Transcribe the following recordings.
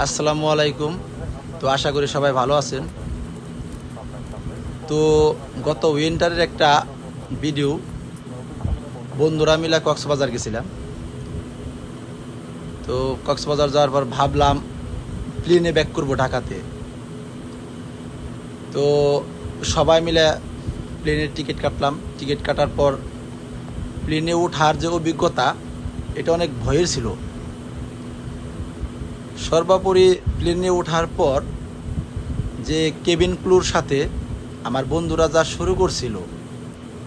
আসসালামু আলাইকুম। তো আশা করি সবাই ভালো আছেন। তো গত উইন্টারের একটা ভিডিও বন্ধুরা মিলে কক্সবাজার গেছিলাম। তো কক্সবাজার যাওয়ার পর ভাবলাম প্লেনে ব্যাক করব ঢাকাতে। তো সবাই মিলে প্লেনের টিকিট কাটলাম। টিকিট কাটার পর প্লেনে ওঠার যে অভিজ্ঞতা, এটা অনেক ভয়ের ছিল। সর্বোপরি প্লেনে ওঠার পর যে কেবিন ক্লুর সাথে আমার বন্ধুরা যা শুরু করছিল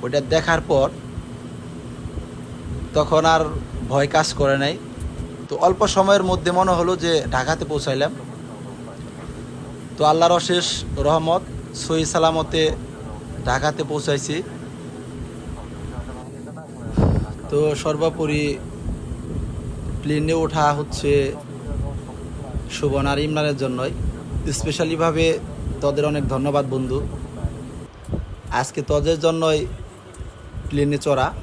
ওটা দেখার পর তখন আর ভয় কাজ করে নাই। তো অল্প সময়ের মধ্যে মনে হলো যে ঢাকাতে পৌঁছাইলাম। তো আল্লাহর অশেষ রহমত, সহি সালামতে ঢাকাতে পৌঁছাইছি। তো সর্বোপরি প্লেনে ওঠা হচ্ছে সুবন আর ইমরানের জন্যই। স্পেশালিভাবে তোদের অনেক ধন্যবাদ বন্ধু। আজকে তোদের জন্যই প্লেনে চড়া.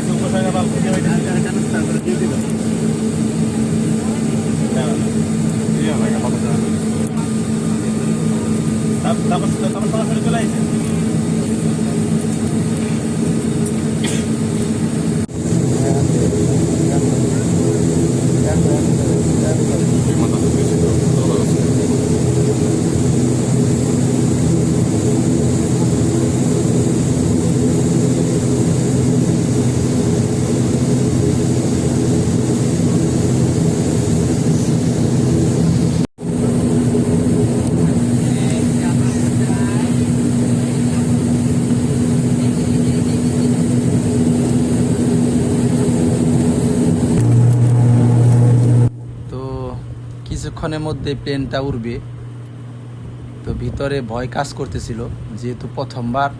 उपसर्ग बाबतीत কিছুক্ষণের মধ্যে প্লেনটা উড়বে। তো ভিতরে ভয় কাজ করতেছিল যেহেতু প্রথমবার